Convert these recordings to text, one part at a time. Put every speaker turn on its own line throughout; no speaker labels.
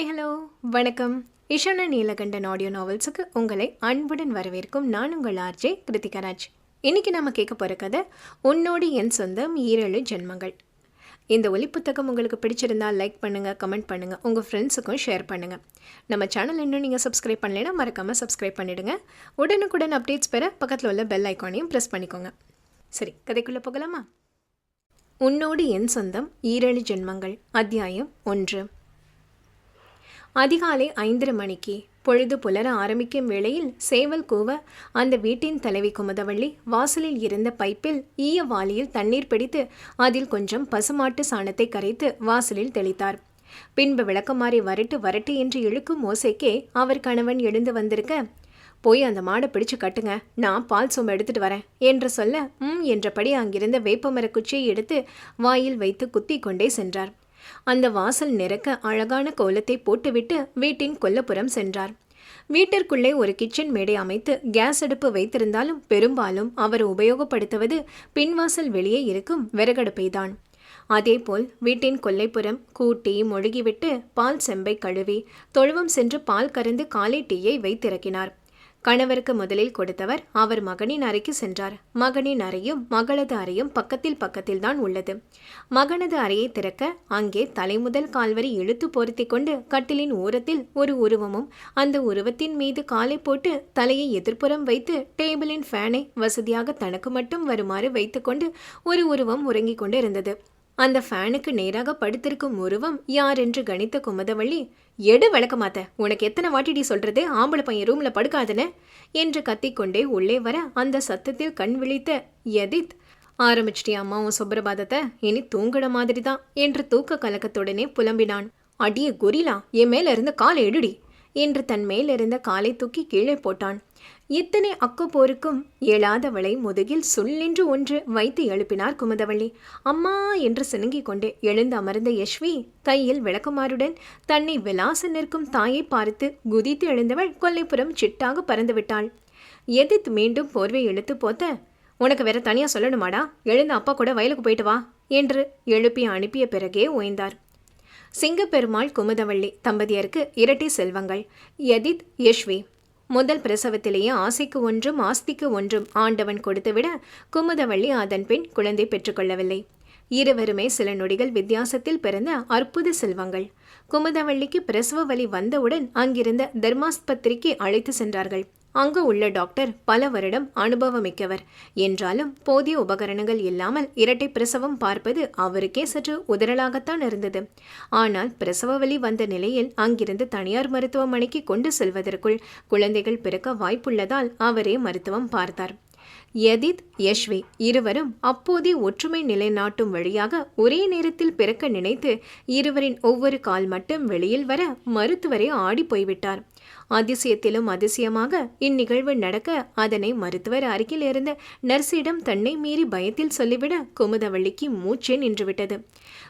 Hi hello வணக்கம். Ishana Neelakandan audio நாவல்ஸுக்கு உங்களை அன்புடன் வரவேற்கும் நான் உங்கள் ஆர்ஜே கிருத்திகராஜ். இன்றைக்கி நம்ம கேட்க போகிற கதை உன்னோடு என் சொந்தம் ஈரேழு ஜென்மங்கள். இந்த ஒலி புத்தகம் உங்களுக்கு பிடிச்சிருந்தா லைக் பண்ணுங்கள் கமெண்ட் பண்ணுங்கள் உங்கள் ஃப்ரெண்ட்ஸுக்கும் ஷேர் பண்ணுங்கள் நம்ம சேனல் இன்னும் நீங்கள் சப்ஸ்கிரைப் பண்ணலைன்னா மறக்காமல் சப்ஸ்கிரைப் பண்ணிவிடுங்க உடனுக்குடன் அப்டேட்ஸ் பெற பக்கத்தில் உள்ள பெல் ஐக்கானையும் ப்ரெஸ் பண்ணிக்கோங்க. சரி கதைக்குள்ளே போகலாமா? உன்னோடு என் சொந்தம் ஈரேழு ஜென்மங்கள் அத்தியாயம் ஒன்று. அதிகாலை ஐந்தரை மணிக்கு பொழுது புலர ஆரம்பிக்கும் வேளையில் சேவல் கூவ அந்த வீட்டின் தலைவி குமுதவள்ளி வாசலில் இருந்த பைப்பில் ஈய வாளியில் தண்ணீர் பிடித்து அதில் கொஞ்சம் பசுமாட்டு சாணத்தை கரைத்து வாசலில் தெளித்தார். பின்பு விளக்கமாறி வரட்டு வரட்டு என்று இழுக்கும் ஓசைக்கே அவர் கணவன் எழுந்து வந்திருக்க போய் அந்த மாடை பிடிச்சு கட்டுங்க நான் பால் சொம்பு எடுத்துட்டு வரேன் என்று சொல்ல ம் என்றபடி அங்கிருந்த வேப்பமர குச்சியை எடுத்து வாயில் வைத்து குத்தி கொண்டே சென்றார். அந்த வாசல் நிறக்க அழகான கோலத்தை போட்டுவிட்டு வீட்டின் கொல்லப்புறம் சென்றார். வீட்டிற்குள்ளே ஒரு கிச்சன் மேடை அமைத்து கேஸ் அடுப்பு வைத்திருந்தாலும் பெரும்பாலும் அவர் உபயோகப்படுத்துவது பின்வாசல் வெளியே இருக்கும் விறகடுப்பை தான் அதேபோல் வீட்டின் கொல்லைப்புறம் கூட்டி மொழுகிவிட்டு பால் செம்பை கழுவி தொழுவம் சென்று பால் கறந்து காலை டீயை வைத்திறக்கினார். கணவருக்கு முதலில் கொடுத்தவர் அவர் மகனின் அறைக்கு சென்றார். மகனின் அறையும் மகளது அறையும் பக்கத்தில் பக்கத்தில் தான் உள்ளது. மகனது அறையை திறக்க அங்கே தலைமுதல் கால்வரி இழுத்து பொருத்தி கொண்டு கட்டிலின் ஓரத்தில் ஒரு உருவமும் அந்த உருவத்தின் மீது காலை போட்டு தலையை எதிர்ப்புறம் வைத்து டேபிளின் ஃபேனை வசதியாக தனக்கு மட்டும் வருமாறு வைத்துக்கொண்டு ஒரு உருவம் உறங்கிக் கொண்டு இருந்தது அந்த ஃபேனுக்கு நேராக படுத்திருக்கும் உருவம் யார் என்று கணித்த குமதவள்ளி எடு விளக்கமாத்த உனக்கு எத்தனை வாட்டிடி சொல்றது ஆம்பளை பையன் ரூம்ல படுக்காதுன்னு என்று கத்திக்கொண்டே உள்ளே வர அந்த சத்தத்தில் கண் விழித்த எதித் ஆரம்பிச்சிட்டியா அம்மா உன் சுப்பிரபாதத்தை? இனி தூங்குற மாதிரி தான் என்று தூக்க கலக்கத்துடனே புலம்பினான். அடியே குரிலா என் மேல இருந்த காலை எடுடி என்று தன் மேலிருந்த காலை தூக்கி கீழே போட்டான். இத்தனை அக்கப்போருக்கும் எழாதவளை முதுகில் சொல்லென்று ஒன்று வைத்து எழுப்பினார் குமுதவள்ளி. அம்மா என்று சினுங்கிக் கொண்டே எழுந்து அமர்ந்த யஷ்வி கையில் விளக்குமாருடன் தன்னை விலாச நிற்கும் தாயை பார்த்து குதித்து எழுந்தவள் கொல்லைப்புறம் சிட்டாக பறந்துவிட்டாள் எதித் மீண்டும் போர்வை இழுத்து போத்த உனக்கு வேற தனியா சொல்லணுமாடா? எழுந்த அப்பா கூட வயலுக்கு போயிட்டு வா என்று எழுப்பி அனுப்பிய பிறகே ஓய்ந்தார். சிங்கப்பெருமாள் குமுதவள்ளி தம்பதியருக்கு இரட்டை செல்வங்கள். யதித் யஷ்வி முதல் பிரசவத்திலேயே ஆசைக்கு ஒன்றும் ஆஸ்திக்கு ஒன்றும் ஆண்டவன் கொடுத்துவிட குமுதவள்ளி அதன் பின் குழந்தை பெற்றுக்கொள்ளவில்லை. இருவருமே சில நொடிகள் வித்தியாசத்தில் பிறந்த அற்புத செல்வங்கள். குமுதவள்ளிக்கு பிரசவ வலி வந்தவுடன் அங்கிருந்த தர்மாஸ்பத்திரிக்கு அழைத்து சென்றார்கள். அங்கு உள்ள டாக்டர் பல வருடம் அனுபவமிக்கவர். என்றாலும் போதிய உபகரணங்கள் இல்லாமல் இரட்டை பிரசவம் பார்ப்பது அவருக்கே சற்று உதறலாகத்தான் இருந்தது. ஆனால் பிரசவ வலி வந்த நிலையில் அங்கிருந்து தனியார் மருத்துவமனைக்கு கொண்டு செல்வதற்குள் குழந்தைகள் பிறக்க வாய்ப்புள்ளதால் அவரே மருத்துவம் பார்த்தார். யதித் யஷ்வி இருவரும் அப்போதே ஒற்றுமை நிலைநாட்டும் வழியாக ஒரே நேரத்தில் பிறக்க நினைத்து இருவரின் ஒவ்வொரு கால் மட்டும் வெளியில் வர மருத்துவரே ஆடி போய்விட்டார். அதிசயத்திலும் அதிசயமாக இந்நிகழ்வு நடக்க அதனை மருத்துவர் அருகில் இருந்த நர்ஸிடம் தன்னை மீறி பயத்தில் சொல்லிவிட குமுதவள்ளிக்கு மூச்சே நின்றுவிட்டது.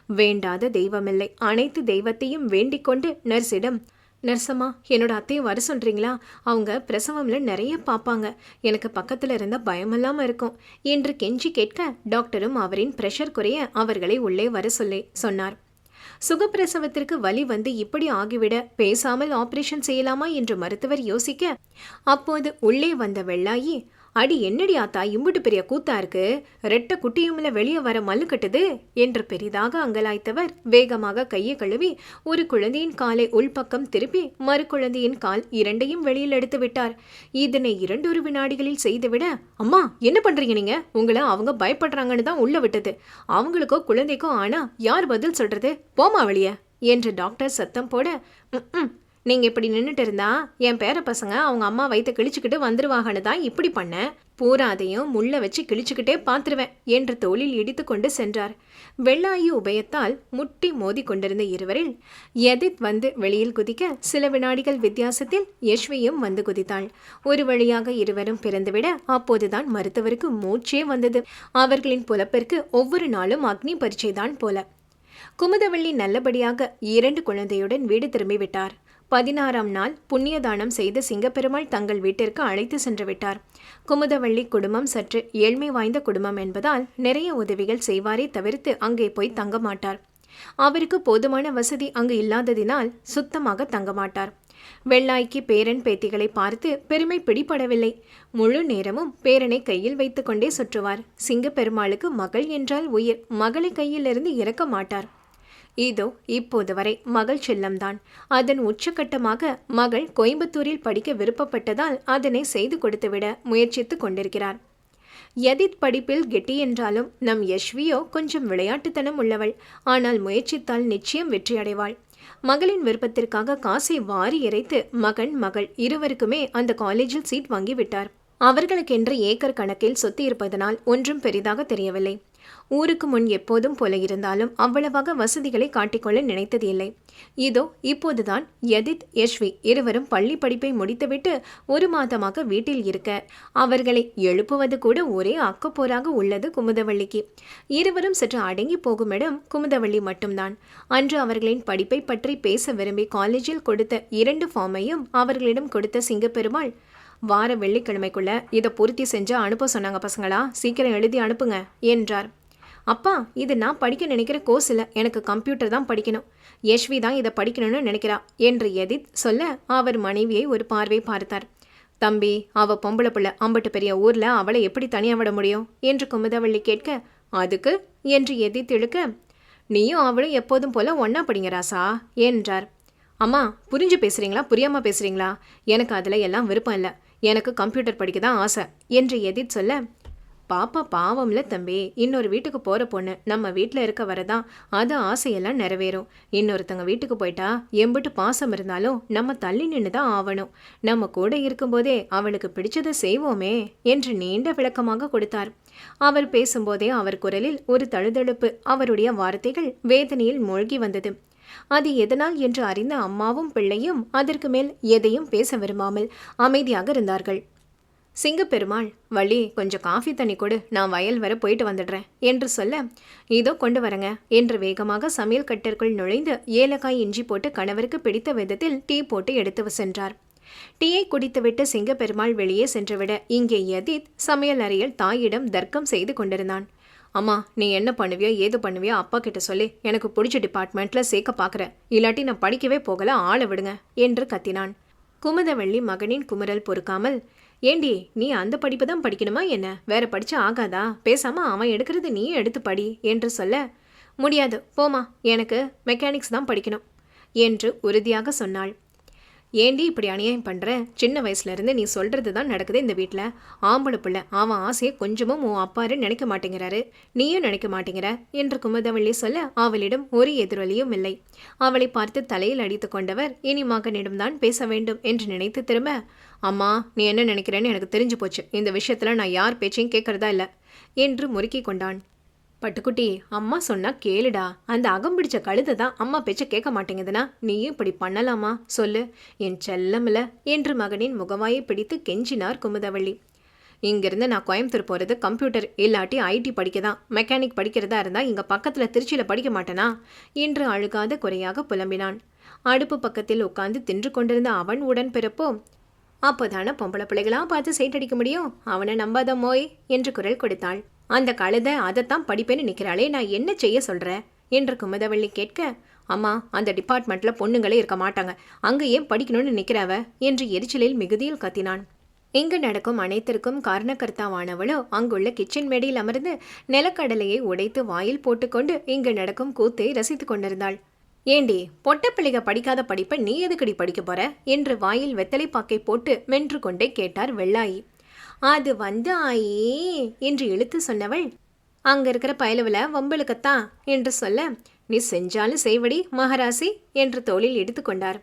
வேண்டாத தெய்வமில்லை. அனைத்து தெய்வத்தையும் வேண்டிக் கொண்டு நர்ஸிடம் நர்சம்மா என்னோட அத்தையை வர சொல்கிறீங்களா அவங்க பிரசவம்ல நிறைய பார்ப்பாங்க எனக்கு பக்கத்தில் இருந்தால் பயமெல்லாமல் இருக்கும். என்று கெஞ்சி கேட்க டாக்டரும் அவரின் ப்ரெஷர் குறைய அவர்களை உள்ளே வர சொல்லி சொன்னார். சுகப்பிரசவத்திற்கு வலி வந்து இப்படி ஆகிவிட பேசாமல் ஆபரேஷன் செய்யலாமா என்று மருத்துவர் யோசிக்க அப்போது உள்ளே வந்த வெள்ளாயி அடி என்னடி ஆத்தா இம்புட்டு பெரிய கூத்தா இருக்கு? ரெட்ட குட்டியும்ல வெளியே வர மல்லு கட்டுது? என்று பெரிதாக அங்கலாய்த்தவர் வேகமாக கையை கழுவி ஒரு குழந்தையின் காலை உள்பக்கம் திருப்பி மறு குழந்தையின் கால் இரண்டையும் வெளியில் எடுத்து விட்டார். இதனை இரண்டொரு வினாடிகளில் செய்துவிட அம்மா என்ன பண்றீங்க நீங்க? உங்களை அவங்க பயப்படுறாங்கன்னு தான் உள்ள விட்டது. அவங்களுக்கோ குழந்தைக்கோ ஆனா யார் பதில் சொல்றது? போமா வெளிய. என்று டாக்டர் சத்தம் போட நீங்கள் இப்படி நின்றுட்டு இருந்தா என் பேர பசங்க அவங்க அம்மா வயிற்ற கிழிச்சுக்கிட்டு வந்துருவாங்கன்னு தான் இப்படி பண்ணேன் பூராதையும் முள்ள வச்சு கிழிச்சுக்கிட்டே பார்த்துருவேன் என்று தோளில் இடித்து கொண்டு சென்றார். வெள்ளாயி உபயத்தால் முட்டி மோதி கொண்டிருந்த இருவரில் எதித் வந்து வெளியில் குதிக்க சில வினாடிகள் வித்தியாசத்தில் யஷ்வியும் வந்து குதித்தாள். ஒரு வழியாக இருவரும் பிறந்துவிட அப்போதுதான் மருத்துவருக்கு மூச்சே வந்தது. அவர்களின் புலப்பிற்கு ஒவ்வொரு நாளும் அக்னி பரீட்சைதான் போல. குமுதவள்ளி நல்லபடியாக இரண்டு குழந்தையுடன் வீடு திரும்பிவிட்டார். பதினாறாம் நாள் புண்ணியதானம் செய்து சிங்கப்பெருமாள் தங்கள் வீட்டிற்கு அழைத்து சென்று விட்டார். குமுதவள்ளி குடும்பம் சற்று ஏழ்மை வாய்ந்த குடும்பம் என்பதால் நிறைய உதவிகள் செய்வாரே தவிர்த்து அங்கே போய் தங்க மாட்டார். அவருக்கு போதுமான வசதி அங்கு இல்லாததினால் சுத்தமாக தங்க மாட்டார். வெள்ளாய்க்கு பேரன் பேத்திகளை பார்த்து பெருமை பிடிபடவில்லை. முழு நேரமும் பேரனை கையில் வைத்துக்கொண்டே சுற்றுவார். சிங்கப்பெருமாளுக்கு மகள் என்றால் உயிர். மகளை கையிலிருந்து இறக்க மாட்டார். இதோ இப்போது வரை மகள் செல்லம்தான். அதன் உச்சக்கட்டமாக மகள் கோயம்புத்தூரில் படிக்க விருப்பப்பட்டதால் அதனை செய்து கொடுத்துவிட முயற்சித்துக் கொண்டிருக்கிறார். யதித் படிப்பில் கெட்டி என்றாலும் நம் யஷ்வியோ கொஞ்சம் விளையாட்டுத்தனம் உள்ளவள். ஆனால் முயற்சித்தால் நிச்சயம் வெற்றியடைவாள். மகளின் விருப்பத்திற்காக காசை வாரி இறைத்து மகன் மகள் இருவருக்குமே அந்த காலேஜில் சீட் வாங்கிவிட்டார். அவர்களுக்கென்று ஏக்கர் கணக்கில் சொத்து இருப்பதனால் ஒன்றும் பெரிதாக தெரியவில்லை. ஊருக்கு முன் எப்போதும் போல இருந்தாலும் அவ்வளவாக வசதிகளை காட்டிக்கொள்ள நினைத்தது இல்லை இதோ இப்போதுதான் யதித் யஷ்வி இருவரும் பள்ளி படிப்பை முடித்துவிட்டு ஒரு மாதமாக வீட்டில் இருக்க அவர்களை எழுப்புவது கூட ஒரே அக்கப்போராக உள்ளது குமுதவள்ளிக்கு. இருவரும் சற்று அடங்கி போகும் இடம் குமுதவள்ளி மட்டும்தான். அன்று அவர்களின் படிப்பை பற்றி பேச விரும்பி காலேஜில் கொடுத்த இரண்டு ஃபார்மையும் அவர்களிடம் கொடுத்த சிங்கப்பெருமாள் வார வெள்ளிக்கிழமைக்குள்ள இதை பூர்த்தி செஞ்சு அனுப்ப சொன்னாங்க பசங்களா? சீக்கிரம் எழுதி அனுப்புங்க என்றார். அப்பா இது நான் படிக்க நினைக்கிற கோர்ஸ் இல்லை. எனக்கு கம்ப்யூட்டர் தான் படிக்கணும். யஷ்வி தான் இதை படிக்கணும்னு நினைக்கிறா என்று எதித் சொல்ல அவர் மனைவியை ஒரு பார்வை பார்த்தார். தம்பி அவ பொம்பளை பிள்ளை அம்பட்டு பெரிய ஊர்ல அவளை எப்படி தனியா விட முடியும்? என்று குமுதவள்ளி கேட்க அதுக்கு? என்று எதித் இழுக்க நீயும் அவளும் எப்போதும் போல ஒன்னா படிங்க ராசா என்றார். அம்மா புரிஞ்சு பேசுறீங்களா? புரியாம பேசுறீங்களா? எனக்கு அதில் எல்லாம் விருப்பம் இல்லை. எனக்கு கம்ப்யூட்டர் படிக்க தான் ஆசை என்று எதித் சொல்ல பாப்பா பாவம்ல தம்பி. இன்னொரு வீட்டுக்கு போற பொண்ணு நம்ம வீட்டில் இருக்க வரதான் அது ஆசையெல்லாம் நிறைவேறும். இன்னொருத்தங்க வீட்டுக்கு போயிட்டா எம்பிட்டு பாசம் இருந்தாலும் நம்ம தள்ளி நின்று தான் ஆவணும். நம்ம கூட இருக்கும்போதே அவளுக்கு பிடிச்சதை செய்வோமே என்று நீண்ட விளக்கமாக கொடுத்தார். அவர் பேசும்போதே அவர் குரலில் ஒரு தழுதழுப்பு அவருடைய வார்த்தைகள் வேதனையில் மூழ்கி வந்தது. அது எதனால் என்று அறிந்த அம்மாவும் பிள்ளையும் அதற்கு மேல் எதையும் பேச விரும்பாமல் அமைதியாக இருந்தார்கள். சிங்கப்பெருமாள் வள்ளி கொஞ்சம் காஃபி தண்ணி கொடு நான் வயல் வர போயிட்டு வந்துடுறேன் என்று சொல்ல இதோ கொண்டு வரங்க என்று வேகமாக சமையல் கட்டிற்குள் நுழைந்து ஏலக்காய் இஞ்சி போட்டு கணவருக்கு பிடித்த விதத்தில் டீ போட்டு எடுத்து சென்றார். டீயை குடித்துவிட்டு சிங்கப்பெருமாள் வெளியே சென்றுவிட இங்கே யதீத் சமையல் அறையில் தாயிடம் தர்க்கம் செய்து கொண்டிருந்தான். அம்மா நீ என்ன பண்ணுவியோ ஏது பண்ணுவியோ அப்பா கிட்ட சொல்லி. எனக்கு பிடிச்ச டிபார்ட்மெண்ட்ல சேர்க்க பார்க்குற இல்லாட்டி நான் படிக்கவே போகல ஆளை விடுங்க என்று கத்தினான். குமுதவள்ளி மகனின் குமுறல் பொறுக்காமல் ஏண்டி நீ அந்த படிப்பு தான் படிக்கணுமா என்ன? வேற படிச்சு ஆகாதா? பேசாம அவன் எடுக்கிறது நீ எடுத்து படி என்று சொல்ல முடியாது போமா எனக்கு மெக்கானிக்ஸ் தான் படிக்கணும் என்று உறுதியாக சொன்னாள். ஏண்டி இப்படி அநியாயம் பண்ணுற சின்ன வயசுலேருந்து நீ சொல்கிறது தான் நடக்குது இந்த வீட்டில் ஆம்பளை பிள்ளை அவன் ஆசையை கொஞ்சமும் உன் அப்பாரு நினைக்க மாட்டேங்கிறாரு. நீயும் நினைக்க மாட்டேங்கிற? என்று குமுதவள்ளி சொல்ல அவளிடம் ஒரு எதிரொலியும் இல்லை. அவளை பார்த்து தலையில் அடித்து கொண்டவர் இனி மகனிடம் தான் பேச வேண்டும் என்று நினைத்து திரும்ப அம்மா நீ என்ன நினைக்கிறேன்னு எனக்கு தெரிஞ்சு போச்சு. இந்த விஷயத்தில் நான் யார் பேச்சையும் கேட்கறதா இல்லை. என்று முறுக்கி கொண்டான். பட்டுக்குட்டி அம்மா சொன்னா கேளுடா. அந்த அகம் பிடிச்ச கழுதை தான் அம்மா பேச்ச கேட்க மாட்டேங்குதுன்னா நீயும் இப்படி பண்ணலாமா? சொல்லு. என் செல்லமில்ல என்று மகனின் முகவாயை பிடித்து கெஞ்சினார் குமுதவள்ளி. இங்கிருந்து நான் கோயம்புத்தூர் போகிறது கம்ப்யூட்டர் இல்லாட்டி ஐடி படிக்க தான் மெக்கானிக் படிக்கிறதா இருந்தால் இங்கே பக்கத்தில் திருச்சியில் படிக்க மாட்டேனா? என்று அழுகாத குறையாக புலம்பினான். அடுப்பு பக்கத்தில் உட்கார்ந்து தின்று கொண்டிருந்த அவன் உடன் பிறப்போ அப்போதானே பொம்பளை பிள்ளைகளாக பார்த்து சைட்டடிக்க முடியும்? அவனை நம்பாத மோய் என்று குரல் கொடுத்தாள். அந்த கழுதை அதைத்தான் படிப்பேன்னு நிற்கிறாளே நான் என்ன செய்ய சொல்கிறேன் என்று குமுதவள்ளி கேட்க அம்மா அந்த டிபார்ட்மெண்ட்டில் பொண்ணுங்களே இருக்க மாட்டாங்க. அங்கே ஏன் படிக்கணும்னு நிற்கிறவ என்று எரிச்சலில் மிகுதியில் கத்தினான். இங்கு நடக்கும் அனைத்திற்கும் காரணக்கர்த்தாவானவளோ அங்குள்ள கிச்சன் மேடையில் அமர்ந்து நிலக்கடலையை உடைத்து வாயில் போட்டுக்கொண்டு இங்கு நடக்கும் கூத்தை ரசித்து கொண்டிருந்தாள். ஏண்டி பொட்டப்பிள்ளைக படிக்காத படிப்பை நீ எதுக்கடி படிக்க போற? என்று வாயில் வெத்தலை பாக்கை போட்டு மென்று கொண்டே கேட்டார் வெள்ளாயி. அது வந்து ஆயி என்று இழுத்து சொன்னவள் அங்க இருக்கிற பயலுவில் வம்பளுக்கத்தான் என்று சொல்ல நீ செஞ்சாலும் செய்வடி மகராசி என்று தோளில் எடுத்துக்கொண்டார்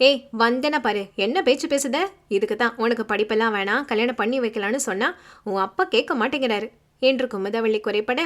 ஏய் வந்தன பாரு என்ன பேச்சு பேசுத? இதுக்கு தான் உனக்கு படிப்பெல்லாம் வேணாம் கல்யாணம் பண்ணி வைக்கலான்னு சொன்னா உன் அப்பா கேட்க மாட்டேங்கிறாரு என்று குமுதவள்ளி குறைப்பட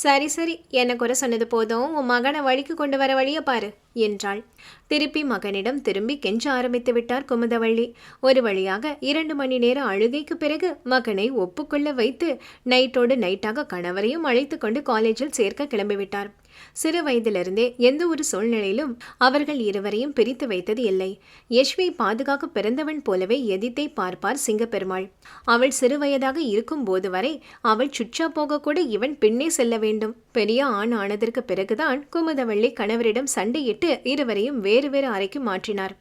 சரி சரி. என்ன குறை சொன்னது போதும். உன் மகனை வழிக்கு கொண்டு வர வழிய பாரு என்றாள். திருப்பி மகனிடம் திரும்பி கெஞ்ச ஆரம்பித்து விட்டார் குமுதவள்ளி. ஒரு வழியாக இரண்டு மணி நேர அழுகைக்கு பிறகு மகனை ஒப்புக்கொள்ள வைத்து நைட்டோடு நைட்டாக கணவரையும் அழைத்து கொண்டு காலேஜில் சேர்க்க கிளம்பிவிட்டார். சிறு வயதிலிருந்தே எந்த ஒரு சூழ்நிலையிலும் அவர்கள் இருவரையும் பிரித்து வைத்தது இல்லை. யஷ்வை பாதுகாக்க பிறந்தவன் போலவே எதித்தை பார்ப்பார் சிங்கப்பெருமாள். அவள் சிறு வயதாக இருக்கும் போது வரை அவள் சுற்றா போக கூட இவன் பின்னே செல்ல வேண்டும். பெரிய ஆண் ஆனதற்கு பிறகுதான் குமுதவள்ளி கணவரிடம் சண்டையிட்டு இருவரையும் வேறு வேறு அறைக்கு மாற்றினார்.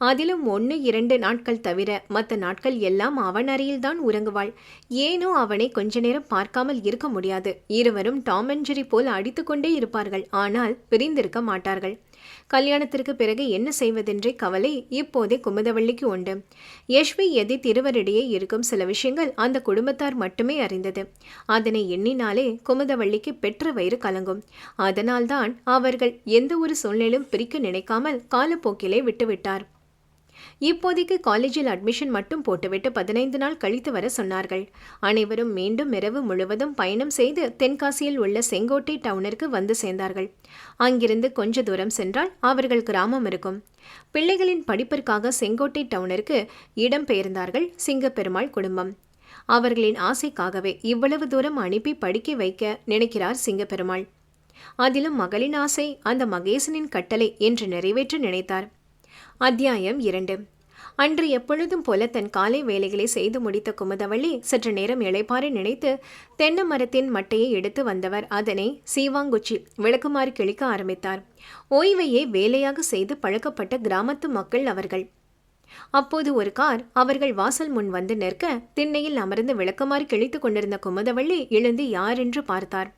அதிலும் ஒன்று இரண்டு நாட்கள் தவிர மற்ற நாட்கள் எல்லாம் அவன் அறையில்தான் உறங்குவாள். ஏனோ அவனை கொஞ்ச நேரம் பார்க்காமல் இருக்க முடியாது. இருவரும் டாம் அண்ட் போல் அடித்துக்கொண்டே இருப்பார்கள். ஆனால் பிரிந்திருக்க மாட்டார்கள். கல்யாணத்திற்கு பிறகு என்ன செய்வதென்றே கவலை இப்போதே குமுதவள்ளிக்கு உண்டு. யஷ்வி எதி திருவரிடையே இருக்கும் சில விஷயங்கள் அந்த குடும்பத்தார் மட்டுமே அறிந்தது. அதனை எண்ணினாலே குமுதவள்ளிக்கு பெற்ற வயிறு கலங்கும். அதனால்தான் அவர்கள் எந்த ஒரு சூழ்நிலும் பிரிக்க நினைக்காமல் காலப்போக்கிலே விட்டுவிட்டார். இப்போதைக்கு காலேஜில் அட்மிஷன் மட்டும் போட்டுவிட்டு பதினைந்து நாள் கழித்து வர சொன்னார்கள். அனைவரும் மீண்டும் இரவு முழுவதும் பயணம் செய்து தென்காசியில் உள்ள செங்கோட்டை டவுனிற்கு வந்து சேர்ந்தார்கள். அங்கிருந்து கொஞ்ச தூரம் சென்றால் அவர்கள் கிராமம் இருக்கும். பிள்ளைகளின் படிப்பிற்காக செங்கோட்டை டவுனிற்கு இடம் பெயர்ந்தார்கள் சிங்கப்பெருமாள் குடும்பம். அவர்களின் ஆசைக்காகவே இவ்வளவு தூரம் அனுப்பி படிக்க வைக்க நினைக்கிறார் சிங்கப்பெருமாள். அதிலும் மகளின் ஆசை அந்த மகேசனின் கட்டளை என்று நிறைவேற்ற நினைத்தார். அத்தியாயம் இரண்டு. அன்று எப்பொழுதும் போல தன் காலை வேலைகளை செய்து முடித்த குமுதவள்ளி சற்று நேரம் இளைப்பாறை நினைத்து தென்னை மரத்தின் மட்டையை எடுத்து வந்தவர். அதனை சீவாங்குச்சி விளக்குமாறு கிழிக்க ஆரம்பித்தார். ஓய்வையே வேலையாக செய்து பழக்கப்பட்ட கிராமத்து மக்கள் அவர்கள். அப்போது ஒரு கார் அவர்கள் வாசல் முன் வந்து நிற்க திண்ணையில் அமர்ந்து விளக்குமாறு கிழித்து கொண்டிருந்த குமுதவள்ளி எழுந்து யாரென்று பார்த்தார்.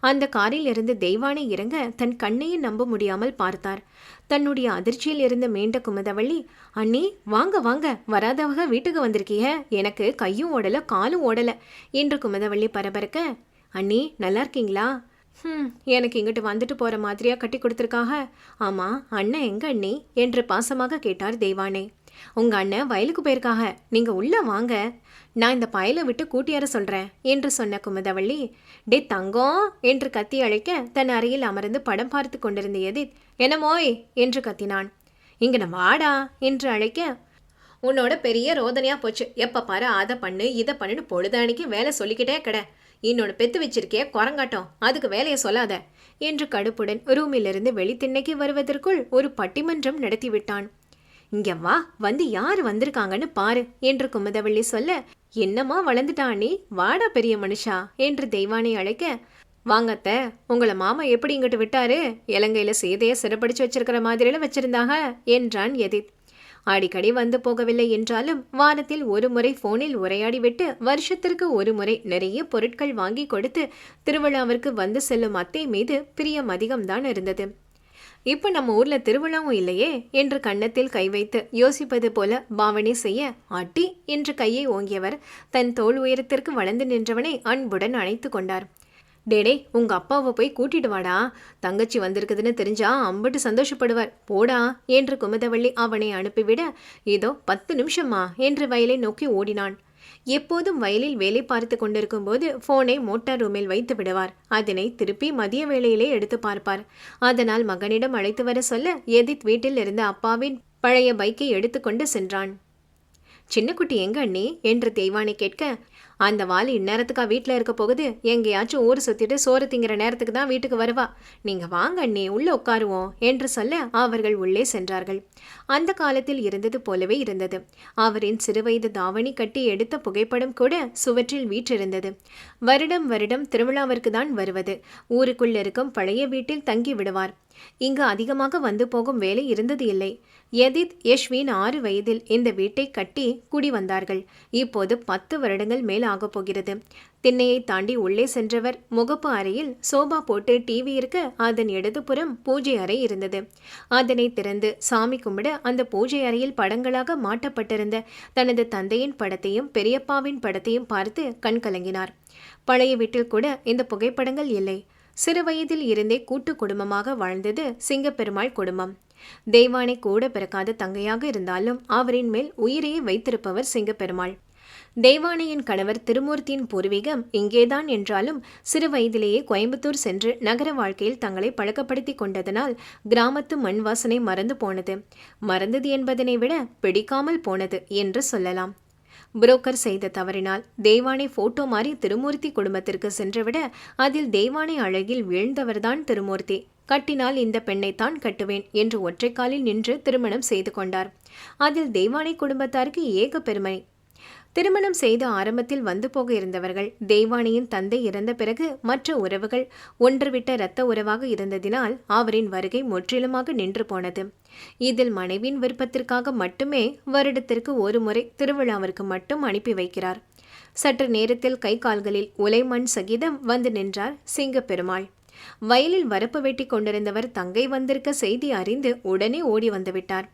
அந்த காரில் இருந்து தெய்வானை இறங்க தன் கண்ணையை நம்ப முடியாமல் பார்த்தார். தன்னுடைய அதிர்ச்சியில் இருந்து மீண்ட குமுதவள்ளி அண்ணி வாங்க வாங்க வராதவக வீட்டுக்கு வந்திருக்கீங்க எனக்கு கையும் ஓடல காலும் ஓடல என்று குமுதவள்ளி பரபரக்க அண்ணி நல்லா இருக்கீங்களா? ம் எனக்கு இங்கிட்டு வந்துட்டு போற மாதிரியா கட்டி கொடுத்துருக்காக. ஆமா அண்ணன் எங்க அண்ணி? என்று பாசமாக கேட்டார் தெய்வானே. உங்க அண்ணன் வயலுக்கு போயிருக்காக நீங்க உள்ள வாங்க. நான் இந்த பயலை விட்டு கூட்டியார சொல்றேன் என்று சொன்ன குமுதவள்ளி டே தங்கம் என்று கத்தி அழைக்க தன் அறையில் அமர்ந்து படம் பார்த்து கொண்டிருந்த எதித் என்னமோய்? என்று கத்தினான். இங்க வாடா என்று அழைக்க உன்னோட பெரிய ரோதனையா போச்சு. எப்ப பாரு அதை பண்ணு இதை பண்ணுன்னு பொழுதானிக்கு வேலை சொல்லிக்கிட்டே கிட. இன்னொன்று பெத்து வச்சிருக்கே குரங்காட்டம் அதுக்கு வேலையை சொல்லாத என்று கடுப்புடன் ரூமிலிருந்து வெளித்திண்ணைக்கு வருவதற்குள் ஒரு பட்டிமன்றம் நடத்திவிட்டான். இங்க வா வந்து யார் வந்திருக்காங்கன்னு பாரு என்று குமுதவள்ளி சொல்ல என்னம்மா வளர்ந்துட்டான் நீ? வாடா பெரிய மனுஷா என்று தெய்வானை அழைக்க வாங்கத்த உங்களை மாமா எப்படி இங்கிட்டு விட்டாரு? இலங்கையில சேதைய சிறப்படிச்சு வச்சிருக்கிற மாதிரியில வச்சிருந்தாங்க என்றான் எதித் அடிக்கடி வந்து போகவில்லை என்றாலும் வாரத்தில் ஒரு முறை போனில் உரையாடிவிட்டு வருஷத்திற்கு ஒரு முறை நிறைய பொருட்கள் வாங்கி கொடுத்து திருவிழாவிற்கு வந்து செல்லும் அத்தை மீது பிரியம் அதிகம்தான் இருந்தது. இப்போ நம்ம ஊர்ல திருவிழாவும் இல்லையே என்று கன்னத்தில் கை வைத்து யோசிப்பது போல பாவனை செய்ய அட்டி என்று கையை ஓங்கியவர் தன் தோல் உயரத்திற்கு வளர்ந்து நின்றவனை அன்புடன் அணைத்து கொண்டார். டேடே உங்க அப்பாவை போய் கூட்டிட்டு வாடா. தங்கச்சி வந்திருக்குதுன்னு தெரிஞ்சா அம்பட்டு சந்தோஷப்படுவார். போடா என்று குமுதவள்ளி அவனை அனுப்பிவிட இதோ பத்து நிமிஷமா என்று வயலை நோக்கி ஓடினான். எப்போதும் வயலில் வேலை பார்த்து கொண்டிருக்கும் போது போனை மோட்டார் ரூமில் வைத்து விடுவார். அதனை திருப்பி மதிய வேளையிலே எடுத்து பார்ப்பார். அதனால் மகனிடம் அழைத்து வர சொல்ல எதித் வீட்டில் இருந்த அப்பாவின் பழைய பைக்கை எடுத்துக்கொண்டு சென்றான். சின்ன குட்டி எங்க அண்ணி? என்று தெய்வானை கேட்க அந்த வாலி இந்நேரத்துக்கா வீட்டில் இருக்க போகுது. எங்கேயாச்சும் ஊர் சுத்திட்டு சோறு திங்கிற நேரத்துக்கு தான் வீட்டுக்கு வருவா. நீங்க வாங்க அண்ணே உள்ள உட்காருவோம் என்று சொல்ல அவர்கள் உள்ளே சென்றார்கள். அந்த காலத்தில் இருந்தது போலவே இருந்தது. அவரின் சிறுவயது தாவணி கட்டி எடுத்த புகைப்படம் கூட சுவற்றில் வீற்றிருந்தது. வருடம் வருடம் திருவிழாவிற்கு தான் வருவது. ஊருக்குள் இருக்கும் பழைய வீட்டில் தங்கி விடுவார். இங்கு அதிகமாக வந்து போகும் வேலை இருந்தது இல்லை. எதித் யஷ்வின் ஆறு வயதில் இந்த வீட்டை கட்டி குடி வந்தார்கள். இப்போது பத்து வருடங்கள் மேல் ஆகப் போகிறது. திண்ணையை தாண்டி உள்ளே சென்றவர் முகப்பு அறையில் சோபா போட்டு டிவி இருக்க. அதன் இடதுபுறம் பூஜை அறை இருந்தது. அதனை திறந்து சாமி கும்பிட அந்த பூஜை அறையில் படங்களாக மாட்டப்பட்டிருந்த தனது தந்தையின் படத்தையும் பெரியப்பாவின் படத்தையும் பார்த்து கண் கலங்கினார். பழைய வீட்டில் கூட இந்த புகைப்படங்கள் இல்லை. சிறுவயதில் இருந்தே கூட்டு குடும்பமாக வாழ்ந்தது சிங்கப்பெருமாள் குடும்பம். தெய்வானை கூட பிறக்காத தங்கையாக இருந்தாலும் அவரின் மேல் உயிரையே வைத்திருப்பவர் சிங்கப்பெருமாள். தெய்வானையின் கணவர் திருமூர்த்தியின் பூர்வீகம் இங்கேதான் என்றாலும் சிறு வயதிலேயே கோயம்புத்தூர் சென்று நகர வாழ்க்கையில் தங்களை பழக்கப்படுத்தி கொண்டதனால் கிராமத்து மண் வாசனை மறந்து போனது. மறந்தது என்பதனை விட பிடிக்காமல் போனது என்று சொல்லலாம். புரோக்கர் செய்த தவறினால் தெய்வானை போட்டோ மாறி திருமூர்த்தி குடும்பத்திற்கு சென்றுவிட அதில் தெய்வானை அழகில் வீழ்ந்தவர்தான் திருமூர்த்தி. கட்டினால் இந்த பெண்ணைத்தான் கட்டுவேன் என்று ஒற்றைக்காலில் நின்று திருமணம் செய்து கொண்டார். அதில் தெய்வானை குடும்பத்தாருக்கு ஏக பெருமை. திருமணம் செய்து ஆரம்பத்தில் வந்து போக இருந்தவர்கள் தெய்வானியின் தந்தை இறந்த பிறகு மற்ற உறவுகள் ஒன்றுவிட்ட இரத்த உறவாக இருந்ததினால் அவரின் வருகை முற்றிலுமாக நின்று போனது. இதில் மனைவியின் விருப்பத்திற்காக மட்டுமே வருடத்திற்கு ஒரு முறை திருவிழாவிற்கு மட்டும் அனுப்பி வைக்கிறார். சற்று நேரத்தில் கை கால்களில் உலைமண் சகிதம் வந்து நின்றார் சிங்கப்பெருமாள். வயலில் வரப்பு வெட்டி கொண்டிருந்தவர் தங்கை வந்திருக்க செய்தி அறிந்து உடனே ஓடி வந்துவிட்டார்.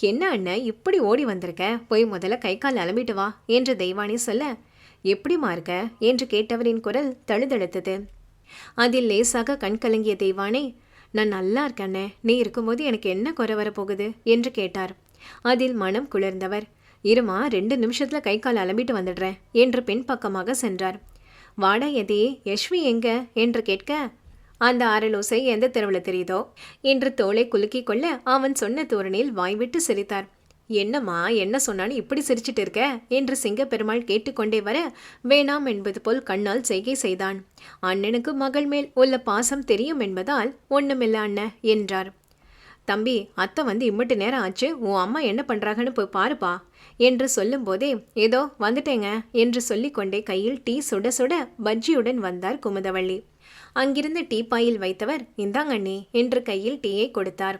என்ன அண்ணன் இப்படி ஓடி வந்திருக்க? போய் முதல்ல கை கால் அலம்பிட்டு வா என்று தெய்வானி சொல்ல எப்படிமா இருக்க? என்று கேட்டவரின் குரல் தழுதழுத்தது. அதில் லேசாக கண் கலங்கிய தெய்வானே நான் நல்லா இருக்கண்ணே நீ இருக்கும்போது எனக்கு என்ன குறை வரப்போகுது? என்று கேட்டார். அதில் மனம் குளிர்ந்தவர் இருமா ரெண்டு நிமிஷத்துல கை கால் அலம்பிட்டு வந்துடுறேன் என்று பின்பக்கமாக சென்றார். வாடா எதே யஷ்வி எங்க? என்று கேட்க அந்த அரலோசை எந்த தெருவில் தெரியுதோ? என்று தோளை குலுக்கிக் கொள்ள அவன் சொன்ன தோரணியில் வாய்விட்டு சிரித்தார். என்னம்மா என்ன சொன்னாலும் இப்படி சிரிச்சிட்டு இருக்க? என்று சிங்கப்பெருமாள் கேட்டுக்கொண்டே வர வேணாம் என்பது போல் கண்ணால் செய்கை செய்தான். அண்ணனுக்கு மகள் மேல் உள்ள பாசம் தெரியும் என்பதால் ஒண்ணுமில்ல அண்ணன் என்றார். தம்பி அத்தை வந்து இம்மட்டு நேரம் ஆச்சு உன் அம்மா என்ன பண்ணுறாங்கன்னு போய் பாருப்பா என்று சொல்லும்போதே ஏதோ வந்துட்டேங்க என்று சொல்லிக்கொண்டே கையில் டீ சுட சுட பஜ்ஜியுடன் வந்தார் குமுதவள்ளி. அங்கிருந்து டீப்பாயில் வைத்தவர் இந்தாங்கண்ணி என்று கையில் டீயை கொடுத்தார்.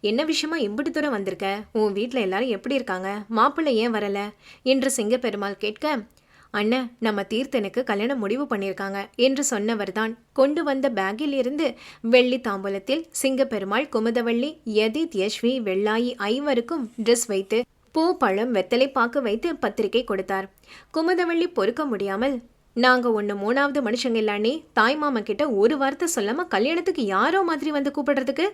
என்ன விஷயமா இம்பிட்டு தூரம் வந்திருக்க? உன் வீட்டில் எல்லாரும் எப்படி இருக்காங்க? மாப்பிள்ளை ஏன் வரல? என்று சிங்கப்பெருமாள் கேட்க அண்ணன் நம்ம தீர்த்தனுக்கு கல்யாணம் முடிவு பண்ணியிருக்காங்க என்று சொன்னவர்தான். கொண்டு வந்த பேக்கில் இருந்து வெள்ளி தாம்பூலத்தில் சிங்கப்பெருமாள் குமுதவள்ளி யதித் யஷ்வி வெள்ளாயி ஐவருக்கும் ட்ரெஸ் வைத்து பூ பழம் வெத்தலை பாக்கு வைத்து பத்திரிகை கொடுத்தார். குமுதவள்ளி பொறுக்க முடியாமல் நாங்கள் ஒன்று மூணாவது மனுஷங்க இல்லானே தாய் மாமா கிட்ட ஒரு வார்த்தை சொல்லாமல் கல்யாணத்துக்கு யாரோ மாதிரி வந்து கூப்பிடுறதுக்கு?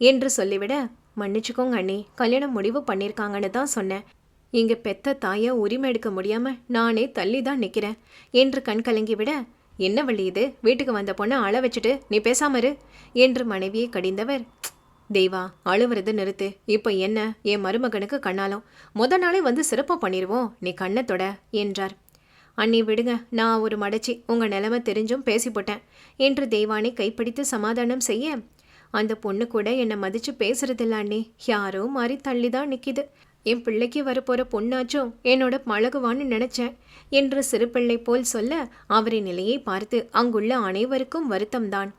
என்று சொல்லிவிட மன்னிச்சுக்கோங்க அண்ணி கல்யாணம் முடிவு பண்ணியிருக்காங்கன்னு தான் சொன்னேன். எங்கள் பெத்த தாயை உரிமை எடுக்க முடியாமல் நானே தள்ளி தான் நிற்கிறேன் என்று கண் கலங்கி விட என்ன வழி இது? வீட்டுக்கு வந்த பொண்ணை அழ வச்சுட்டு நீ பேசாமரு என்று மனைவியை கடிந்தவர் தெய்வா அழுவுறது நிறுத்து. இப்போ என்ன? என் மருமகனுக்கு கண்ணாலும். முத நாளே வந்து சிறப்பாக பண்ணிடுவோம் நீ கண்ணத்தொட என்றார். அண்ணி விடுங்க நான் ஒரு மடச்சி உங்கள் நிலைமை தெரிஞ்சும் பேசி போட்டேன் என்று தெய்வானை கைப்பிடித்து சமாதானம் செய்ய அந்த பொண்ணு கூட என்னை மதிச்சு பேசுறதில்ல அண்ணி. யாரோ மாதிரி தள்ளி தான் நிற்கிது என் பிள்ளைக்கு வரப்போகிற பொண்ணாச்சும் என்னோட பழகுவான்னு நினச்சேன் என்று சிறு பிள்ளை போல் சொல்ல அவரின் நிலையை பார்த்து அங்குள்ள அனைவருக்கும் வருத்தம்தான்.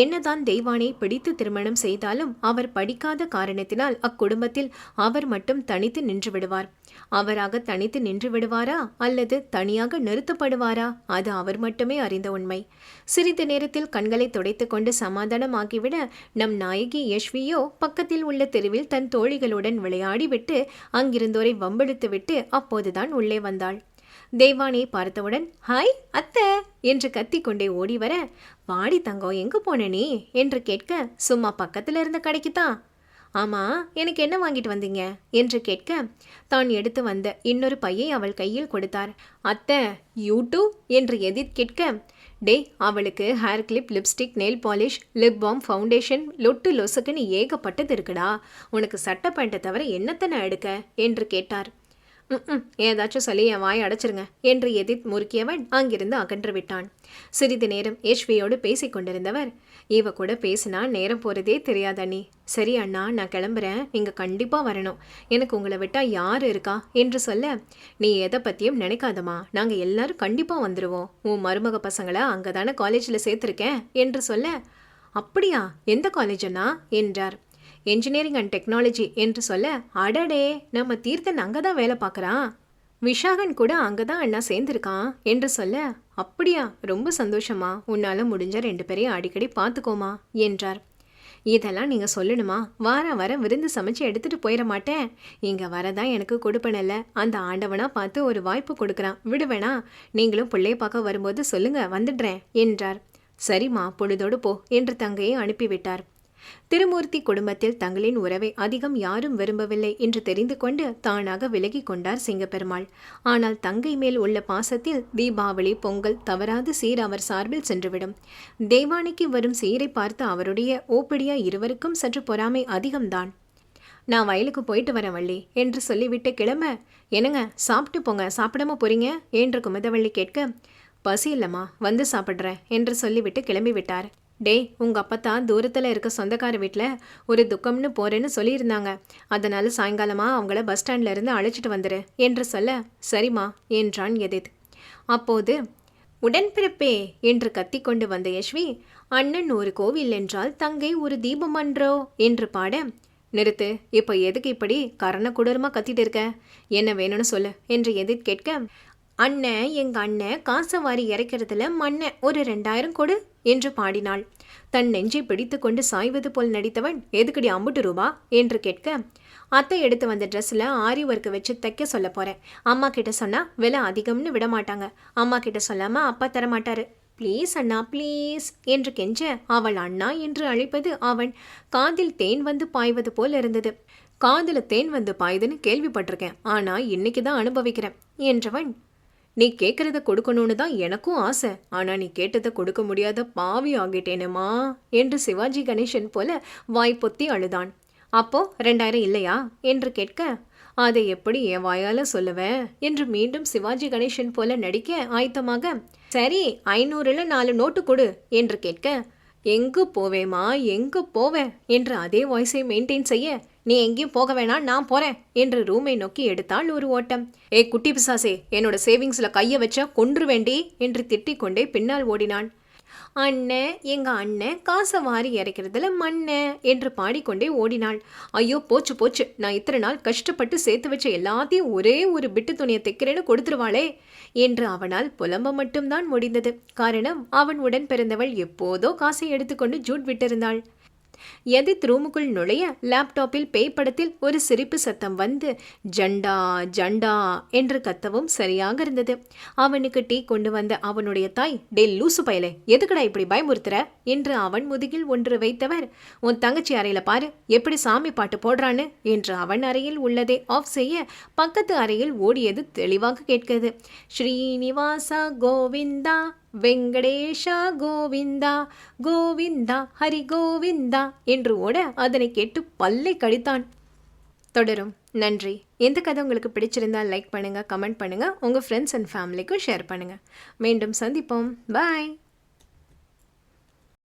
என்னதான் தெய்வானை பிடித்து திருமணம் செய்தாலும் அவர் படிக்காத காரணத்தினால் அக்குடும்பத்தில் அவர் மட்டும் தனித்து நின்று விடுவார். அவராக தனித்து நின்று விடுவாரா? அல்லது தனியாக நிறுத்தப்படுவாரா? அது அவர் மட்டுமே அறிந்த உண்மை. சிறிது நேரத்தில் கண்களை துடைத்து கொண்டு சமாதானமாகிவிட நம் நாயகி யஷ்வியோ பக்கத்தில் உள்ள தெருவில் தன் தோழிகளுடன் விளையாடிவிட்டு அங்கிருந்தோரை வம்பெடுத்துவிட்டு அப்போதுதான் உள்ளே வந்தாள். தேவானை பார்த்தவுடன் ஹாய் அத்தை! என்று கத்திக்கொண்டே ஓடி வர வாடி தங்கம் எங்க போன நீ? என்று கேட்க சும்மா பக்கத்தில் இருந்த கடைக்கு தான். ஆமா எனக்கு என்ன வாங்கிட்டு வந்தீங்க? என்று கேட்க தான் எடுத்து வந்த இன்னொரு பையை அவள் கையில் கொடுத்தார். அத்தை யூடியூப் என்று எதிர் கேட்க டே அவளுக்கு hair clip lipstick nail polish lip balm foundation லொட்டு லொசுக்குன்னு ஏகப்பட்டது இருக்குடா. உனக்கு சட்டை பேண்ட்டை தவிர என்னத்தனை எடுக்க? என்று கேட்டார். ம் ஏதாச்சும் சொல்லி என் வாய் அடைச்சிருங்க என்று எதிர்த் முறுக்கியவன் அங்கிருந்து அகன்று விட்டான். சிறிது நேரம் யஷ்வியோடு பேசிக் கொண்டிருந்தவர் இவ கூட பேசினா நேரம் போகிறதே தெரியாது அண்ணி சரி அண்ணா நான் கிளம்புறேன். நீங்கள் கண்டிப்பாக வரணும். எனக்கு உங்களை விட்டால் யார் இருக்கா? என்று சொல்ல நீ எதை பற்றியும் நினைக்காதம்மா. நாங்கள் எல்லாரும் கண்டிப்பாக வந்துடுவோம் உன் மருமக பசங்களை அங்கே தானே காலேஜில் சேர்த்துருக்கேன். என்று சொல்ல அப்படியா? எந்த காலேஜ் அண்ணா? என்றார். என்ஜினியரிங் அண்ட் டெக்னாலஜி என்று சொல்ல அடடே நம்ம தீர்த்தன் அங்கே தான் வேலை பார்க்குறான். விஷாகன் கூட அங்கே தான் அண்ணா சேர்ந்துருக்கான் என்று சொல்ல அப்படியா ரொம்ப சந்தோஷமா உன்னால் முடிஞ்ச ரெண்டு பேரையும் அடிக்கடி பார்த்துக்கோமா என்றார். இதெல்லாம் நீங்கள் சொல்லணுமா? வார வர விருந்து சமைச்சு எடுத்துகிட்டு போயிட மாட்டேன். இங்கே வரதான் எனக்கு கொடுப்பனல்ல. அந்த ஆண்டவனாக பார்த்து ஒரு வாய்ப்பு கொடுக்குறான். விடுவேனா? நீங்களும் பிள்ளைய பார்க்க வரும்போது சொல்லுங்கள் வந்துடுறேன் என்றார். சரிம்மா பொழுதோடு போ என்று தங்கையை அனுப்பிவிட்டார். திருமூர்த்தி குடும்பத்தில் தங்களின் உறவை அதிகம் யாரும் விரும்பவில்லை என்று தெரிந்து கொண்டு தானாக விலகி கொண்டார் சிங்கப்பெருமாள். ஆனால் தங்கை மேல் உள்ள பாசத்தில் தீபாவளி பொங்கல் தவறாது சீர் அவர் சார்பில் சென்றுவிடும். தேவானிக்கு வரும் சீரை பார்த்து அவருடைய ஓப்படியா இருவருக்கும் சற்று பொறாமை அதிகம்தான். நான் வயலுக்கு போயிட்டு வரேன் வள்ளி என்று சொல்லிவிட்டு கிளம்ப என்னங்க சாப்பிட்டு போங்க சாப்பிடாம போறீங்க என்று குமுதவள்ளி கேட்க பசி இல்லம்மா வந்து சாப்பிட்றேன் என்று சொல்லிவிட்டு கிளம்பி விட்டார் டேய் அப்பா தான் தூரத்தில் இருக்க சொந்தக்கார வீட்டில் ஒரு துக்கம்னு போகிறேன்னு சொல்லியிருந்தாங்க. அதனால் சாயங்காலமாக அவங்கள பஸ் ஸ்டாண்ட்லேருந்து அழைச்சிட்டு வந்துரு என்று சொல்ல சரிம்மா என்றான் எதித். அப்போது உடன்பிறப்பே என்று கத்திக்கொண்டு வந்த யஷ்வி அண்ணன் ஒரு கோவில் என்றால் தங்கை ஒரு தீபம் அன்றோ? என்று பாட நிறுத்து இப்போ எதுக்கு இப்படி கரண கொடூரமா கத்திட்டு இருக்க? என்ன வேணும்னு சொல்லு என்று எதிர் கேட்க அண்ணன் எங்க அண்ணன் காசை வாரி இறைக்கிறதுல மண்ணை ஒரு ரெண்டாயிரம் கொடு என்று பாடினாள். தன் நெஞ்சை பிடித்து கொண்டு சாய்வது போல் நடித்தவன் எதுக்கடி அம்புட்டு ரூபா என்று கேட்க அத்தை எடுத்து வந்த ட்ரெஸ்ஸில் ஆரி ஒர்க்கு வச்சு தைக்க சொல்ல போகிறேன் அம்மா கிட்ட சொன்னால் விலை அதிகம்னு விட மாட்டாங்க. அம்மா கிட்ட சொல்லாமல் அப்பா தர மாட்டாரு. ப்ளீஸ் அண்ணா ப்ளீஸ் என்று கெஞ்ச அவள் அண்ணா என்று அழைப்பது அவன் காதில் தேன் வந்து பாய்வது போல் இருந்தது. காதில் தேன் வந்து பாயுதுன்னு கேள்விப்பட்டிருக்கேன். ஆனால் இன்னைக்கு தான் அனுபவிக்கிறேன் என்றவன் நீ கேட்கறத கொடுக்கணும்னு தான் எனக்கும் ஆசை. ஆனா நீ கேட்டதை கொடுக்க முடியாத பாவி ஆகிட்டேனேம்மா என்று சிவாஜி கணேசன் போல வாய் பொத்தி அழுதான். அப்போ ரெண்டாயிரம் இல்லையா? என்று கேட்க அதை எப்படி என் வாயால சொல்லுவேன் என்று மீண்டும் சிவாஜி கணேசன் போல நடிக்க ஆயத்தமாக சரி ஐநூறுல நாலு நோட்டு கொடு என்று கேட்க எங்கு போவேமா எங்கு போவேன் என்று அதே வாய்ஸை மெயின்டைன் செய்ய நீ எங்கேயும் போக வேணாம் நான் போறேன் என்று ரூமை நோக்கி எடுத்தாள் ஒரு ஓட்டம். ஏ குட்டி பிசாசே என்னோட சேவிங்ஸ்ல கைய வச்ச கொன்று வேண்டி என்று திட்டிக் கொண்டே பின்னால் ஓடினான். அண்ணன் எங்க அண்ணன் காசை வாரி இறைக்கிறதுல மண்ண என்று பாடிக்கொண்டே ஓடினாள். ஐயோ போச்சு போச்சு நான் இத்தனை நாள் கஷ்டப்பட்டு சேர்த்து வச்ச எல்லாத்தையும் ஒரே ஒரு பிட்டு துணியை தைக்கிறேன்னு கொடுத்துருவாளே என்று அவனால் புலம்ப மட்டும்தான் முடிந்தது. காரணம் அவன் உடன் பிறந்தவள் எப்போதோ காசை எடுத்துக்கொண்டு ஜூட் விட்டிருந்தாள். எதித் ரூமுக்குள் நுழைய லேப்டாப்பில் பேய் படத்தில் ஒரு சிரிப்பு சத்தம் வந்து ஜண்டா ஜண்டா என்று கத்தவும் சரியாக இருந்தது. அவனுக்கு டீ கொண்டு வந்த அவனுடைய தாய் டே லூசு பயலே எதுக்குடா இப்படி பயமுறுத்துற? என்று அவன் முதுகில் ஒன்று வைத்தவர் உன் தங்கச்சி அறையில பாரு எப்படி சாமி பாட்டு போடுறான்னு என்று அவன் அறையில் உள்ளதை ஆஃப் செய்ய பக்கத்து அறையில் ஓடியது தெளிவாக கேட்கிறது. ஸ்ரீனிவாசா கோவிந்தா வெங்கடேஷா கோவிந்தா கோவிந்தா ஹரி கோவிந்தா என்று ஓட அதனை கேட்டு பல்லை கடித்தான். தொடரும். நன்றி. எந்த கதை உங்களுக்கு பிடிச்சிருந்தால் லைக் பண்ணுங்கள் கமெண்ட் பண்ணுங்கள் உங்கள் ஃப்ரெண்ட்ஸ் அண்ட் ஃபேமிலிக்கும் ஷேர் பண்ணுங்கள் மீண்டும் சந்திப்போம். பாய்